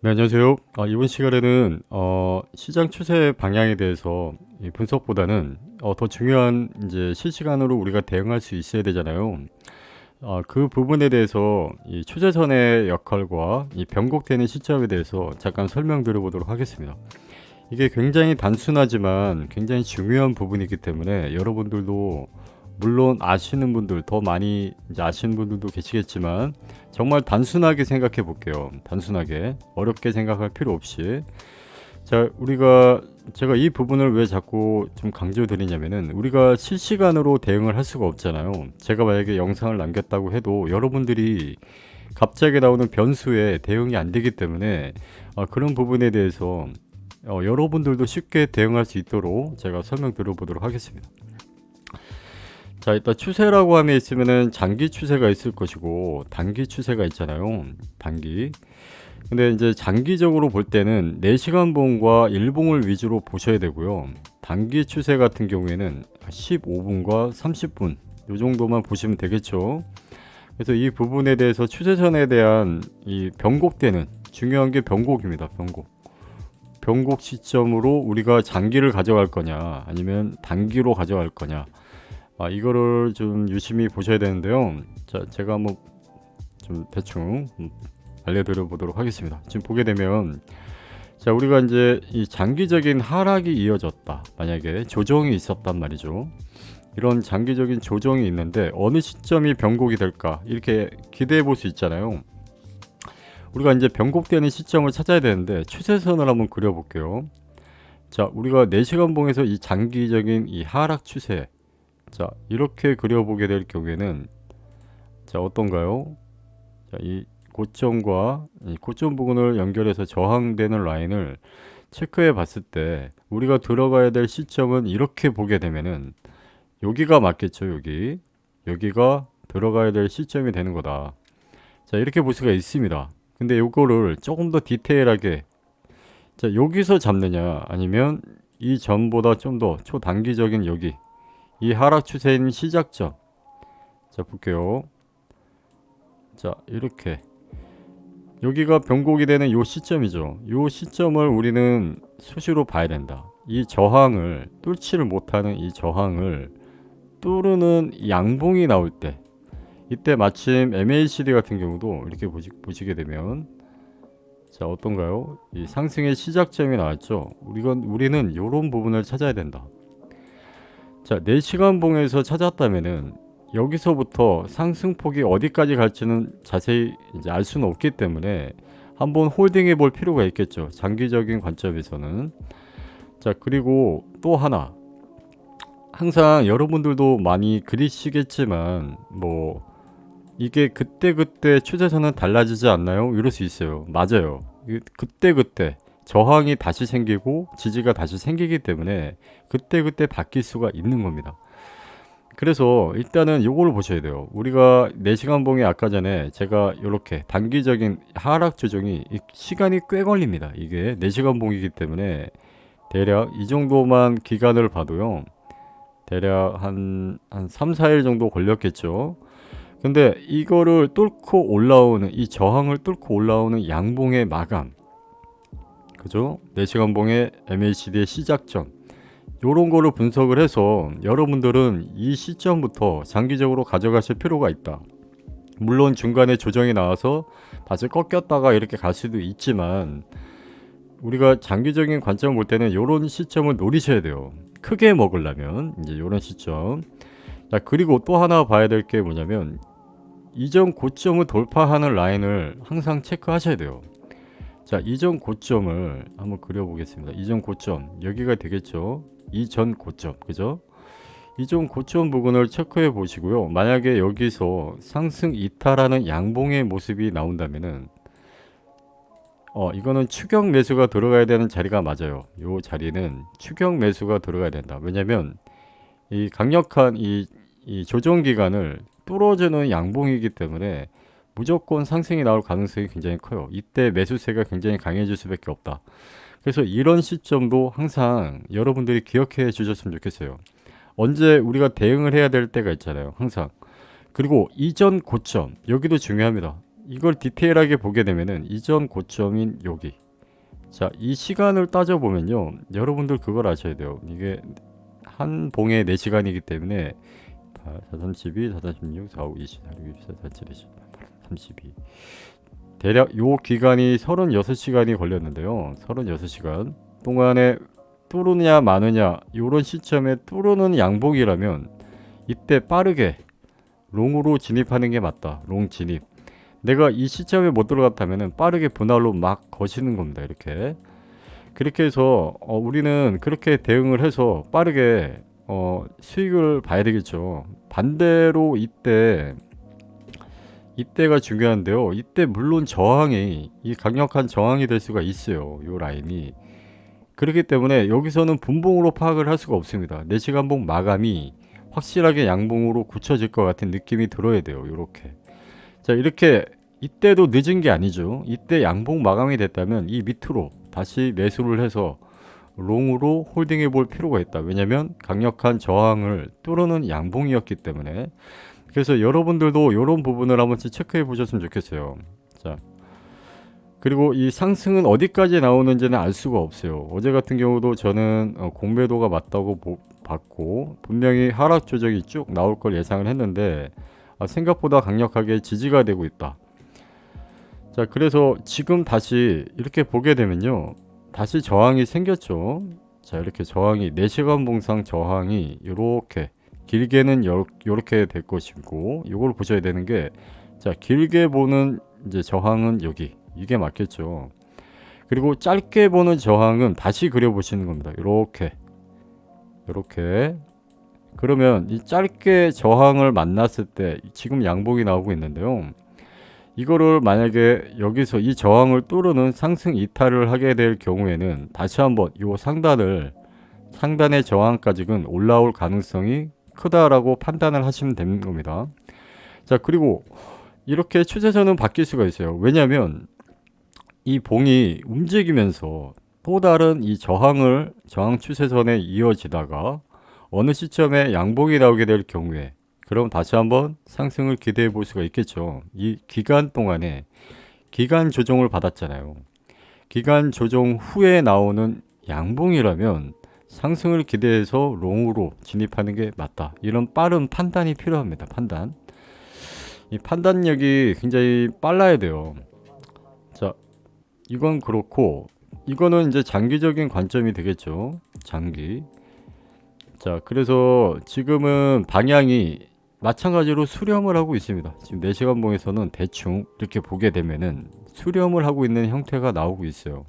네, 안녕하세요. 아, 이번 시간에는 어, 시장 추세 방향에 대해서 이 분석보다는 어, 더 중요한 이제 실시간으로 우리가 대응할 수 있어야 되잖아요. 아, 그 부분에 대해서 이 추세선의 역할과 이 변곡되는 시점에 대해서 잠깐 설명드려 보도록 하겠습니다. 이게 굉장히 단순하지만 굉장히 중요한 부분이기 때문에 여러분들도 물론 아시는 분들 더 많이 아시는 분들도 계시겠지만 정말 단순하게 생각해 볼게요. 단순하게 어렵게 생각할 필요 없이 자 우리가 제가 이 부분을 왜 자꾸 좀 강조드리냐면은 우리가 실시간으로 대응을 할 수가 없잖아요. 제가 만약에 영상을 남겼다고 해도 여러분들이 갑자기 나오는 변수에 대응이 안 되기 때문에 아, 그런 부분에 대해서 어, 여러분들도 쉽게 대응할 수 있도록 제가 설명드려 보도록 하겠습니다. 자, 일단 추세라고 하면 있으면은 장기 추세가 있을 것이고 단기 추세가 있잖아요. 단기. 근데 이제 장기적으로 볼 때는 4시간 봉과 일봉을 위주로 보셔야 되고요. 단기 추세 같은 경우에는 15분과 30분 요 정도만 보시면 되겠죠. 그래서 이 부분에 대해서 추세선에 대한 이 변곡되는 중요한 게 변곡입니다. 변곡. 변곡 시점으로 우리가 장기를 가져갈 거냐 아니면 단기로 가져갈 거냐 아, 이거를 좀 유심히 보셔야 되는데요. 자, 제가 한번 좀 대충 음, 알려드려 보도록 하겠습니다. 지금 보게 되면 자, 우리가 이제 이 장기적인 하락이 이어졌다. 만약에 조정이 있었단 말이죠. 이런 장기적인 조정이 있는데 어느 시점이 변곡이 될까 이렇게 기대해 볼 수 있잖아요. 우리가 이제 변곡되는 시점을 찾아야 되는데 추세선을 한번 그려볼게요. 자, 우리가 4시간 봉에서 이 장기적인 이 하락 추세 자 이렇게 그려보게 될 경우에는 자 어떤가요? 자 이 고점과 이 고점 부분을 연결해서 저항되는 라인을 체크해 봤을 때 우리가 들어가야 될 시점은 이렇게 보게 되면은 여기가 맞겠죠 여기? 여기가 들어가야 될 시점이 되는 거다. 자 이렇게 볼 수가 있습니다. 근데 요거를 조금 더 디테일하게 자 여기서 잡느냐 아니면 이 전보다 좀 더 초단기적인 여기 이 하락 추세인 시작점 자 볼게요 자 이렇게 여기가 변곡이 되는 요 시점이죠 요 시점을 우리는 수시로 봐야 된다 이 저항을 뚫지를 못하는 이 저항을 뚫는 양봉이 나올 때 이때 마침 MACD 같은 경우도 이렇게 보시, 보시게 되면 자 어떤가요? 이 상승의 시작점이 나왔죠. 우리가 우리는 이런 부분을 찾아야 된다. 자, 4시간 봉에서 찾았다면은 여기서부터 상승폭이 어디까지 갈지는 자세히 이제 알 수는 없기 때문에 한번 홀딩해 볼 필요가 있겠죠. 장기적인 관점에서는. 자, 그리고 또 하나. 항상 여러분들도 많이 그리시겠지만 뭐 이게 그때그때 추세선은 달라지지 않나요? 이럴 수 있어요. 맞아요. 그때그때 저항이 다시 생기고 지지가 다시 생기기 때문에 그때그때 바뀔 수가 있는 겁니다. 그래서 일단은 요거를 보셔야 돼요. 우리가 4시간 봉에 아까 전에 제가 이렇게 단기적인 하락 조정이 시간이 꽤 걸립니다. 이게 4시간 봉이기 때문에 대략 이 정도만 기간을 봐도요. 대략 한, 한 3, 4일 정도 걸렸겠죠. 근데 이거를 뚫고 올라오는, 이 저항을 뚫고 올라오는 양봉의 마감. 그죠? 4시간 봉의 MACD의 시작점 요런 거를 분석을 해서 여러분들은 이 시점부터 장기적으로 가져가실 필요가 있다. 물론 중간에 조정이 나와서 다시 꺾였다가 이렇게 갈 수도 있지만 우리가 장기적인 관점을 볼 때는 요런 시점을 노리셔야 돼요. 크게 먹으려면 이제 요런 시점. 자, 그리고 또 하나 봐야 될 게 뭐냐면 이전 고점을 돌파하는 라인을 항상 체크하셔야 돼요. 자, 이전 고점을 한번 그려보겠습니다. 이전 고점 여기가 되겠죠. 이전 고점 그죠? 이전 고점 부분을 체크해 보시고요. 만약에 여기서 상승 이탈하는 양봉의 모습이 나온다면은 어 이거는 추격 매수가 들어가야 되는 자리가 맞아요. 요 자리는 추격 매수가 들어가야 된다. 왜냐면 이 강력한 이, 이 조정 기간을 뚫어주는 양봉이기 때문에 무조건 상승이 나올 가능성이 굉장히 커요. 이때 매수세가 굉장히 강해질 수밖에 없다. 그래서 이런 시점도 항상 여러분들이 기억해 주셨으면 좋겠어요. 언제 우리가 대응을 해야 될 때가 있잖아요. 항상. 그리고 이전 고점, 여기도 중요합니다. 이걸 디테일하게 보게 되면은 이전 고점인 여기. 자, 이 시간을 따져 보면요. 여러분들 그걸 아셔야 돼요. 이게 한 봉에 4시간이기 때문에 4, 32, 4, 36, 4, 5, 20, 4, 6, 24, 4, 7, 20, 32. 대략 요 기간이 36시간이 걸렸는데요. 36시간 동안에 뚫느냐 마느냐 요런 시점에 뚫는 양봉이라면 이때 빠르게 롱으로 진입하는 게 맞다. 롱 진입. 내가 이 시점에 못 들어갔다면은 빠르게 분할로 막 거시는 겁니다. 이렇게. 그렇게 해서 어, 우리는 그렇게 대응을 해서 빠르게 어, 수익을 봐야 되겠죠. 반대로 이때 이때가 중요한데요. 이때 물론 저항이 이 강력한 저항이 될 수가 있어요. 요 라인이. 그렇기 때문에 여기서는 분봉으로 파악을 할 수가 없습니다. 4시간봉 마감이 확실하게 양봉으로 굳혀질 것 같은 느낌이 들어야 돼요. 이렇게. 자, 이렇게 이때도 늦은 게 아니죠. 이때 양봉 마감이 됐다면 이 밑으로 다시 매수를 해서 롱으로 홀딩해 볼 필요가 있다. 왜냐면 강력한 저항을 뚫는 양봉이었기 때문에 그래서 여러분들도 이런 부분을 한 번씩 체크해 보셨으면 좋겠어요. 자. 그리고 이 상승은 어디까지 나오는지는 알 수가 없어요. 어제 같은 경우도 저는 어, 공매도가 맞다고 보, 봤고 분명히 하락 조정이 쭉 나올 걸 예상을 했는데 아, 생각보다 강력하게 지지가 되고 있다. 자, 그래서 지금 다시 이렇게 보게 되면요. 다시 저항이 생겼죠. 자, 이렇게 저항이 4시간 봉상 저항이 이렇게 길게는 요, 요렇게 될 것이고 이걸 보셔야 되는 게 자, 길게 보는 이제 저항은 여기. 이게 맞겠죠. 그리고 짧게 보는 저항은 다시 그려 보시는 겁니다. 이렇게. 이렇게. 그러면 이 짧게 저항을 만났을 때 지금 양봉이 나오고 있는데요. 이거를 만약에 여기서 이 저항을 뚫는 상승 이탈을 하게 될 경우에는 다시 한번 이 상단을 상단의 저항까지는 올라올 가능성이 크다라고 판단을 하시면 되는 겁니다. 자, 그리고 이렇게 추세선은 바뀔 수가 있어요. 왜냐하면 이 봉이 움직이면서 또 다른 이 저항을 저항 추세선에 이어지다가 어느 시점에 양봉이 나오게 될 경우에 그럼 다시 한번 상승을 기대해 볼 수가 있겠죠. 이 기간 동안에 기간 조정을 받았잖아요. 기간 조정 후에 나오는 양봉이라면 상승을 기대해서 롱으로 진입하는 게 맞다. 이런 빠른 판단이 필요합니다. 판단. 이 판단력이 굉장히 빨라야 돼요. 자, 이건 그렇고 이거는 이제 장기적인 관점이 되겠죠. 장기. 자, 그래서 지금은 방향이 마찬가지로 수렴을 하고 있습니다. 지금 4시간 봉에서는 대충 이렇게 보게 되면은 수렴을 하고 있는 형태가 나오고 있어요.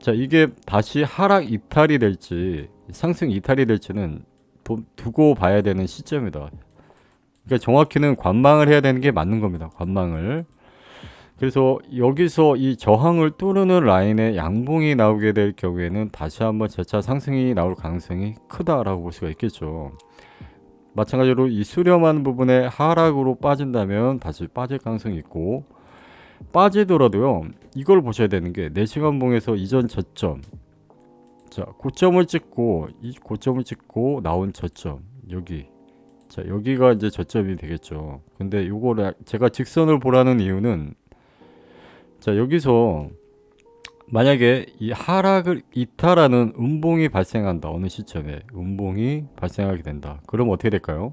자, 이게 다시 하락 이탈이 될지 상승 이탈이 될지는 도, 두고 봐야 되는 시점이다. 그러니까 정확히는 관망을 해야 되는 게 맞는 겁니다. 관망을. 그래서 여기서 이 저항을 뚫는 라인에 양봉이 나오게 될 경우에는 다시 한번 재차 상승이 나올 가능성이 크다라고 볼 수가 있겠죠. 마찬가지로 이 수렴한 부분에 하락으로 빠진다면 다시 빠질 가능성이 있고 빠지더라도요 이걸 보셔야 되는 게 4시간 봉에서 이전 저점. 자 고점을 찍고 이 고점을 찍고 나온 저점. 여기. 자 여기가 이제 저점이 되겠죠. 근데 요거를 제가 직선을 보라는 이유는 자 여기서 만약에 이 하락을 이탈하는 음봉이 발생한다. 어느 시점에 음봉이 발생하게 된다. 그럼 어떻게 될까요?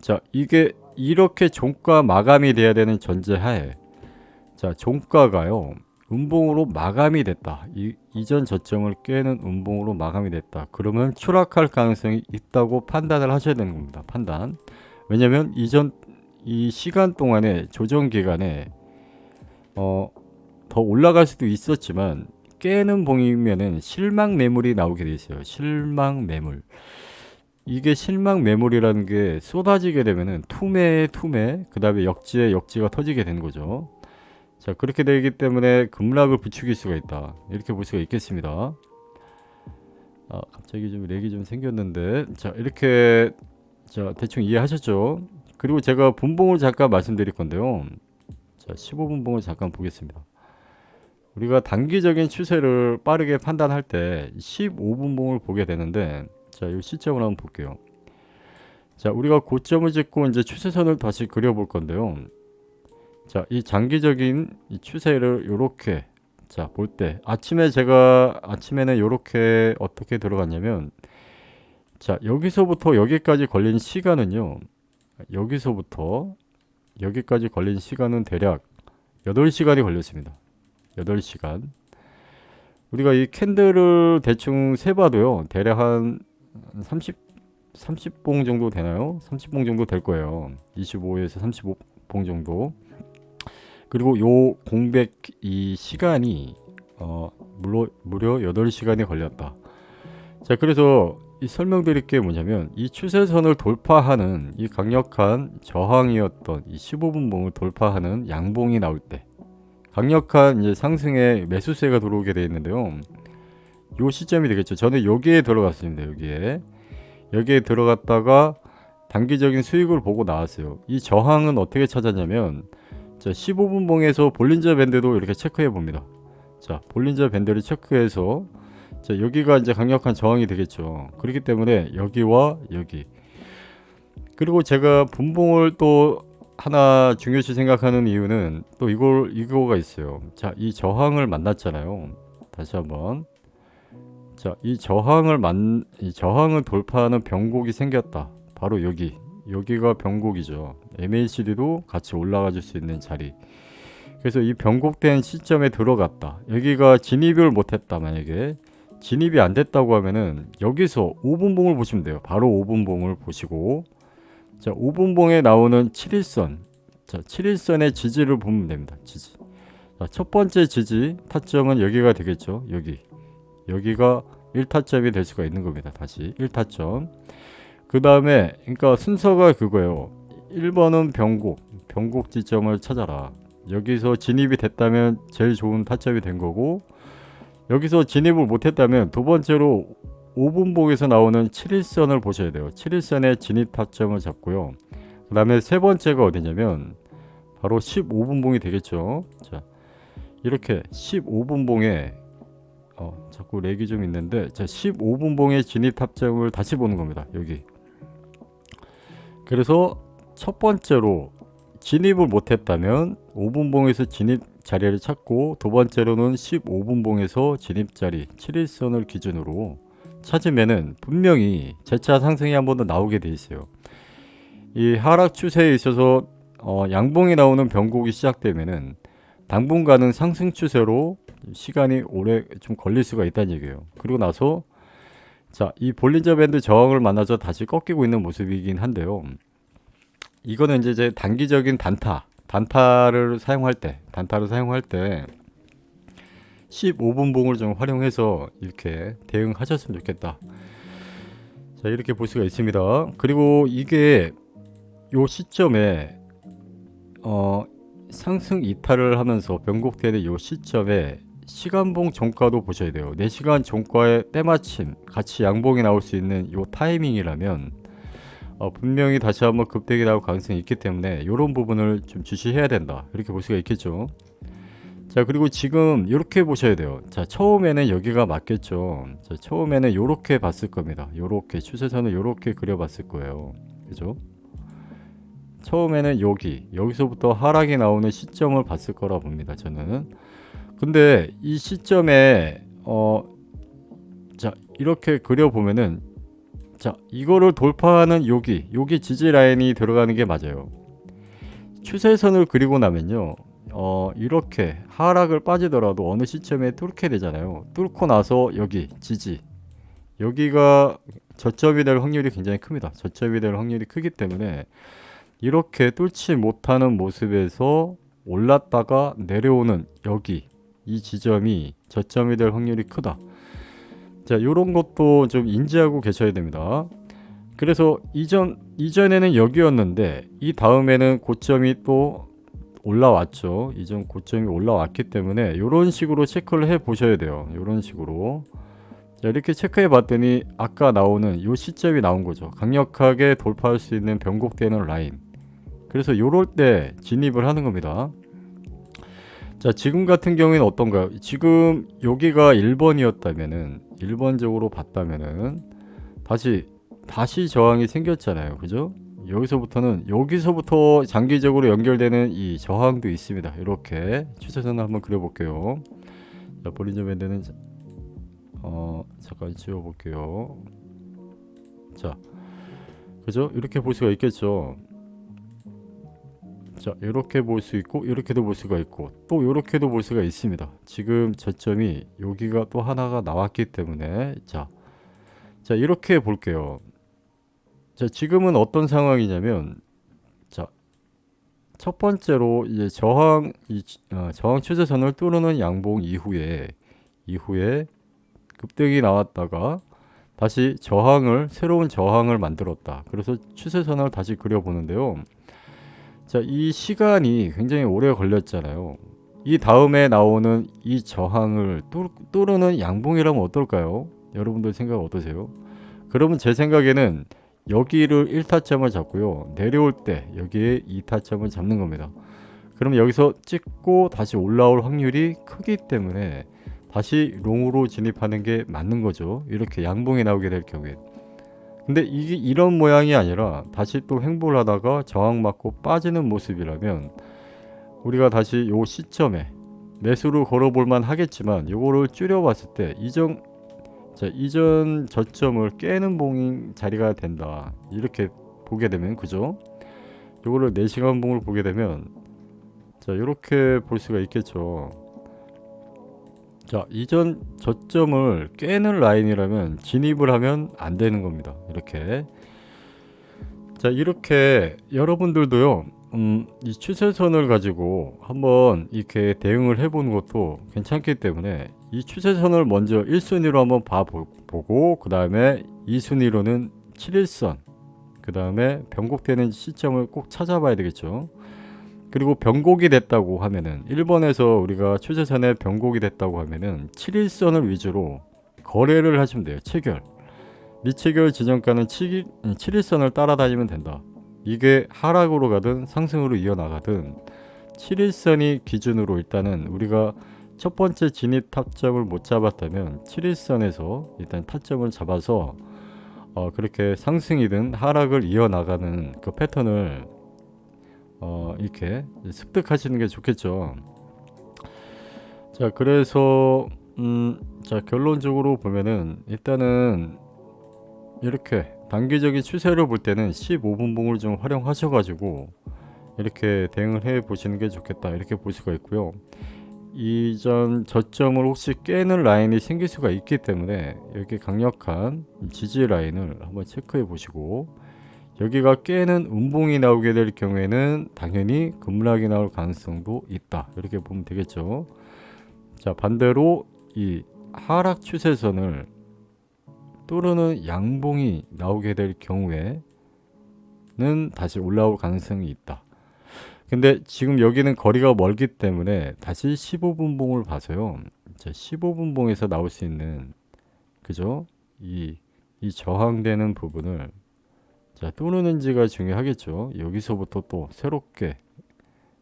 자 이게 이렇게 종가 마감이 돼야 되는 전제하에 자 종가가요 음봉으로 마감이 됐다 이, 이전 저점을 깨는 음봉으로 마감이 됐다 그러면 추락할 가능성이 있다고 판단을 하셔야 되는 겁니다 판단 왜냐면 이전 이 시간 동안에 조정 기간에 어 더 올라갈 수도 있었지만 깨는 봉이면은 실망 매물이 나오게 돼 있어요. 실망 매물. 이게 실망 매물이라는 게 쏟아지게 되면은 투매에 투매, 그 다음에 역지에 역지가 터지게 되는 거죠. 자, 그렇게 되기 때문에 급락을 부추길 수가 있다. 이렇게 볼 수가 있겠습니다. 아, 갑자기 좀 렉이 좀 생겼는데. 자, 이렇게, 자, 대충 이해하셨죠? 그리고 제가 분봉을 잠깐 말씀드릴 건데요. 자, 15분봉을 잠깐 보겠습니다. 우리가 단기적인 추세를 빠르게 판단할 때 15분봉을 보게 되는데 자, 이 시점을 한번 볼게요. 자, 우리가 고점을 찍고 이제 추세선을 다시 그려볼 건데요. 자, 이 장기적인 이 추세를 요렇게 자, 볼 때 아침에 제가 아침에는 요렇게 어떻게 들어갔냐면 자, 여기서부터 여기까지 걸린 시간은요. 여기서부터 여기까지 걸린 시간은 대략 8시간이 걸렸습니다. 8시간. 우리가 이 캔들을 대충 세 봐도요. 대략 한 30, 30봉 정도 되나요? 30봉 정도 될 거예요. 25에서 35봉 정도. 그리고 요 공백 이 시간이 어 무려 무려 8시간이 걸렸다. 자, 그래서 이 설명드릴 게 뭐냐면 이 추세선을 돌파하는 이 강력한 저항이었던 이 15분봉을 돌파하는 양봉이 나올 때 강력한 이제 상승의 매수세가 들어오게 되어 있는데요. 요 시점이 되겠죠. 저는 여기에 들어갔습니다. 여기에 여기에 들어갔다가 단기적인 수익을 보고 나왔어요. 이 저항은 어떻게 찾았냐면 자, 15분 봉에서 볼린저 밴드도 이렇게 체크해 봅니다. 자, 볼린저 밴드를 체크해서 자, 여기가 이제 강력한 저항이 되겠죠. 그렇기 때문에 여기와 여기 그리고 제가 분봉을 또 하나 중요시 생각하는 이유는 또 이걸 이거가 있어요. 자, 이 저항을 만났잖아요. 다시 한번 자, 이 저항을 만, 이 저항을 돌파하는 변곡이 생겼다. 바로 여기. 여기가 변곡이죠. MACD도 같이 올라가 줄 수 있는 자리. 그래서 이 변곡된 시점에 들어갔다. 여기가 진입을 못했다. 만약에 진입이 안 됐다고 하면은 여기서 5분봉을 보시면 돼요. 바로 5분봉을 보시고 자, 5분봉에 나오는 7일선. 자, 7일선의 지지를 보면 됩니다. 지지. 자, 첫 번째 지지 타점은 여기가 되겠죠. 여기. 여기가 1타점이 될 수가 있는 겁니다. 다시 1타점. 그 다음에 그러니까 순서가 그거예요. 1번은 변곡, 변곡 지점을 찾아라. 여기서 진입이 됐다면 제일 좋은 타점이 된 거고 여기서 진입을 못했다면 두 번째로 5분봉에서 나오는 7일선을 보셔야 돼요. 7일선의 진입 타점을 잡고요. 그 다음에 세 번째가 어디냐면 바로 15분봉이 되겠죠. 자, 이렇게 15분봉에 어, 자꾸 렉이 좀 있는데 자 15분봉의 진입 탑점을 다시 보는 겁니다. 여기. 그래서 첫 번째로 진입을 못했다면 5분봉에서 진입 자리를 찾고 두 번째로는 15분봉에서 진입 자리 7일선을 기준으로 찾으면은 분명히 재차 상승이 한 번 더 나오게 돼 있어요. 이 하락 추세에 있어서 어, 양봉이 나오는 변곡이 시작되면은 당분간은 상승 추세로 시간이 오래 좀 걸릴 수가 있다는 얘기예요. 그리고 나서 자, 이 볼린저 밴드 저항을 만나서 다시 꺾이고 있는 모습이긴 한데요. 이거는 이제 제 단기적인 단타, 단타를 사용할 때, 단타를 사용할 때 15분 봉을 좀 활용해서 이렇게 대응하셨으면 좋겠다. 자, 이렇게 볼 수가 있습니다. 그리고 이게 요 시점에 어 상승 이탈을 하면서 변곡되는 요 시점에 시간봉 종가도 보셔야 돼요. 4시간 종가에 때마침 같이 양봉이 나올 수 있는 요 타이밍이라면 어, 분명히 다시 한번 급등이 나올 가능성이 있기 때문에 이런 부분을 좀 주시해야 된다. 이렇게 볼 수가 있겠죠. 자 그리고 지금 이렇게 보셔야 돼요. 자 처음에는 여기가 맞겠죠. 자 처음에는 이렇게 봤을 겁니다. 이렇게 추세선을 이렇게 그려봤을 거예요. 그죠? 처음에는 여기 여기서부터 하락이 나오는 시점을 봤을 거라 봅니다. 저는. 근데 이 시점에 어 자 이렇게 그려 보면은 자 이거를 돌파하는 여기 여기 지지 라인이 들어가는 게 맞아요. 추세선을 그리고 나면요. 어 이렇게 하락을 빠지더라도 어느 시점에 뚫게 되잖아요. 뚫고 나서 여기 지지 여기가 저점이 될 확률이 굉장히 큽니다. 저점이 될 확률이 크기 때문에 이렇게 뚫지 못하는 모습에서 올랐다가 내려오는 여기 이 지점이 저점이 될 확률이 크다. 자, 이런 것도 좀 인지하고 계셔야 됩니다. 그래서 이전 이전에는 여기였는데 이 다음에는 고점이 또 올라왔죠. 이전 고점이 올라왔기 때문에 이런 식으로 체크를 해 보셔야 돼요. 이런 식으로. 자, 이렇게 체크해 봤더니 아까 나오는 이 시점이 나온 거죠. 강력하게 돌파할 수 있는 변곡되는 라인. 그래서 요럴 때 진입을 하는 겁니다. 자, 지금 같은 경우에는 어떤가요? 지금 여기가 1번이었다면은 1번적으로 봤다면은 다시 다시 저항이 생겼잖아요. 그죠? 여기서부터는 여기서부터 장기적으로 연결되는 이 저항도 있습니다. 이렇게 추세선을 한번 그려 볼게요. 자, 볼린저 밴드는 어 잠깐 지워 볼게요. 자, 그죠? 이렇게 볼 수가 있겠죠. 자, 이렇게 볼 수 있고 이렇게도 볼 수가 있고 또 이렇게도 볼 수가 있습니다. 지금 저점이 여기가 또 하나가 나왔기 때문에 자, 자 이렇게 볼게요. 자, 지금은 어떤 상황이냐면 자, 첫 번째로 이제 저항 이 어, 저항 추세선을 뚫는 양봉 이후에 이후에 급등이 나왔다가 다시 저항을 새로운 저항을 만들었다. 그래서 추세선을 다시 그려보는데요. 자, 이 시간이 굉장히 오래 걸렸잖아요. 이 다음에 나오는 이 저항을 뚫, 뚫는 양봉이라면 어떨까요? 여러분들 생각 어떠세요? 그러면 제 생각에는 여기를 1타점을 잡고요. 내려올 때 여기에 2타점을 잡는 겁니다. 그럼 여기서 찍고 다시 올라올 확률이 크기 때문에 다시 롱으로 진입하는 게 맞는 거죠. 이렇게 양봉이 나오게 될 경우에. 근데 이게 이런 모양이 아니라 다시 또 횡보를 하다가 저항 맞고 빠지는 모습이라면 우리가 다시 요 시점에 매수를 걸어볼 만 하겠지만 요거를 줄여봤을 때 이전 자 이전 저점을 깨는 봉인 자리가 된다 이렇게 보게 되면 그죠? 요거를 4시간 봉을 보게 되면 자 이렇게 볼 수가 있겠죠. 자 이전 저점을 깨는 라인이라면 진입을 하면 안 되는 겁니다. 이렇게 자 이렇게 여러분들도요. 음, 이 추세선을 가지고 한번 이렇게 대응을 해보는 것도 괜찮기 때문에 이 추세선을 먼저 1순위로 한번 봐보고 그 다음에 2순위로는 7일선 그 다음에 변곡되는 시점을 꼭 찾아봐야 되겠죠. 그리고 변곡이 됐다고 하면은 1번에서 우리가 추세선에 변곡이 됐다고 하면은 7일선을 위주로 거래를 하시면 돼요. 체결. 미체결 지정가는 7, 7일선을 따라다니면 된다. 이게 하락으로 가든 상승으로 이어나가든 7일선이 기준으로 일단은 우리가 첫 번째 진입 타점을 못 잡았다면 7일선에서 일단 타점을 잡아서 어 그렇게 상승이든 하락을 이어나가는 그 패턴을 어 이렇게 습득하시는 게 좋겠죠. 자 그래서 음 자 결론적으로 보면은 일단은 이렇게 단기적인 추세를 볼 때는 15분봉을 좀 활용하셔가지고 이렇게 대응을 해 보시는 게 좋겠다 이렇게 볼 수가 있고요. 이전 저점을 혹시 깨는 라인이 생길 수가 있기 때문에 여기 강력한 지지 라인을 한번 체크해 보시고 여기가 깨는 음봉이 나오게 될 경우에는 당연히 급락이 나올 가능성도 있다 이렇게 보면 되겠죠. 자 반대로 이 하락 추세선을 뚫는 양봉이 나오게 될 경우에는 다시 올라올 가능성이 있다. 근데 지금 여기는 거리가 멀기 때문에 다시 15분봉을 봐서요. 자, 15분봉에서 나올 수 있는 그죠? 이, 이 저항되는 부분을 자, 뚫는지가 중요하겠죠. 여기서부터 또 새롭게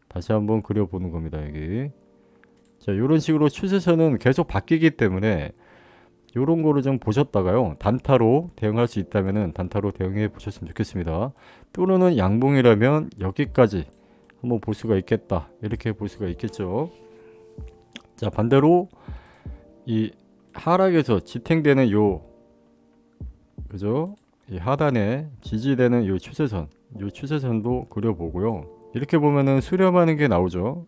다시 한번 그려보는 겁니다. 여기. 자, 이런 식으로 추세선은 계속 바뀌기 때문에 요런 거를 좀 보셨다가요. 단타로 대응할 수 있다면은 단타로 대응해 보셨으면 좋겠습니다. 뚫는 양봉이라면 여기까지 한번 볼 수가 있겠다. 이렇게 볼 수가 있겠죠. 자, 반대로 이 하락에서 지탱되는 요 그죠? 이 하단에 지지되는 요 추세선, 요 추세선도 그려보고요. 이렇게 보면은 수렴하는 게 나오죠.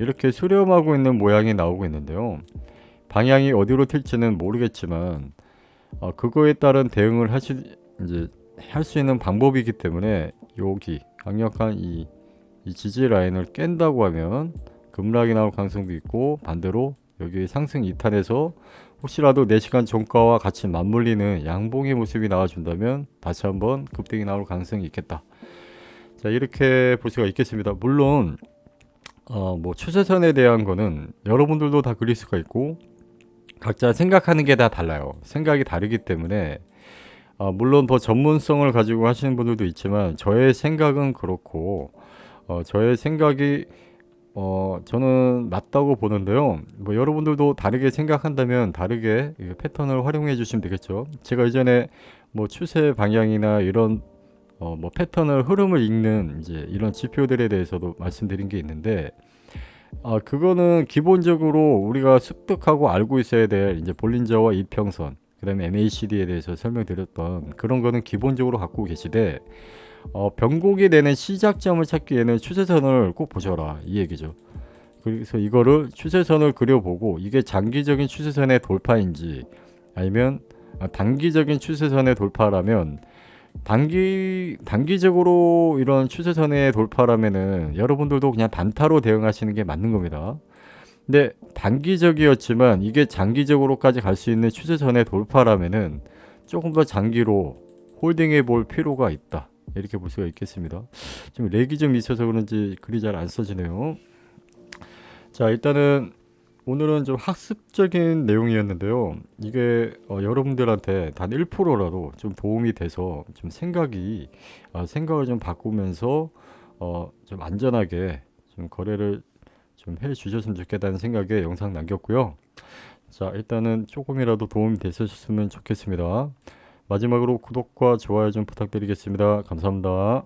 이렇게 수렴하고 있는 모양이 나오고 있는데요. 방향이 어디로 튈지는 모르겠지만 어, 그거에 따른 대응을 하실 이제 할 수 있는 방법이기 때문에 여기 강력한 이, 이 지지 라인을 깬다고 하면 급락이 나올 가능성도 있고 반대로 여기 상승 이탈에서 혹시라도 4시간 종가와 같이 맞물리는 양봉의 모습이 나와준다면 다시 한번 급등이 나올 가능성이 있겠다. 자 이렇게 볼 수가 있겠습니다. 물론 어, 뭐 추세선에 대한 거는 여러분들도 다 그릴 수가 있고 각자 생각하는 게 다 달라요. 생각이 다르기 때문에 어, 물론 더 전문성을 가지고 하시는 분들도 있지만 저의 생각은 그렇고 어, 저의 생각이 어, 저는 맞다고 보는데요. 뭐 여러분들도 다르게 생각한다면 다르게 패턴을 활용해 주시면 되겠죠. 제가 이전에 뭐 추세 방향이나 이런 어, 뭐 패턴을 흐름을 읽는 이제 이런 지표들에 대해서도 말씀드린 게 있는데 아 그거는 기본적으로 우리가 습득하고 알고 있어야 될 이제 볼린저와 이평선 그다음에 MACD에 대해서 설명드렸던 그런 거는 기본적으로 갖고 계시되 어, 변곡이 되는 시작점을 찾기에는 추세선을 꼭 보셔라 이 얘기죠. 그래서 이거를 추세선을 그려보고 이게 장기적인 추세선의 돌파인지 아니면 아, 단기적인 추세선의 돌파라면 단기 단기적으로 이런 추세선의 돌파라면은 여러분들도 그냥 단타로 대응하시는 게 맞는 겁니다. 근데 단기적이었지만 이게 장기적으로까지 갈 수 있는 추세선의 돌파라면은 조금 더 장기로 홀딩해 볼 필요가 있다. 이렇게 볼 수가 있겠습니다. 지금 렉이 좀 있어서 그런지 글이 잘 안 써지네요. 자, 일단은 오늘은 좀 학습적인 내용이었는데요. 이게 어, 여러분들한테 단 1%라도 좀 도움이 돼서 좀 생각이 아, 생각을 좀 바꾸면서 어, 좀 안전하게 좀 거래를 좀 해 주셨으면 좋겠다는 생각에 영상 남겼고요. 자, 일단은 조금이라도 도움이 됐으면 좋겠습니다. 마지막으로 구독과 좋아요 좀 부탁드리겠습니다. 감사합니다.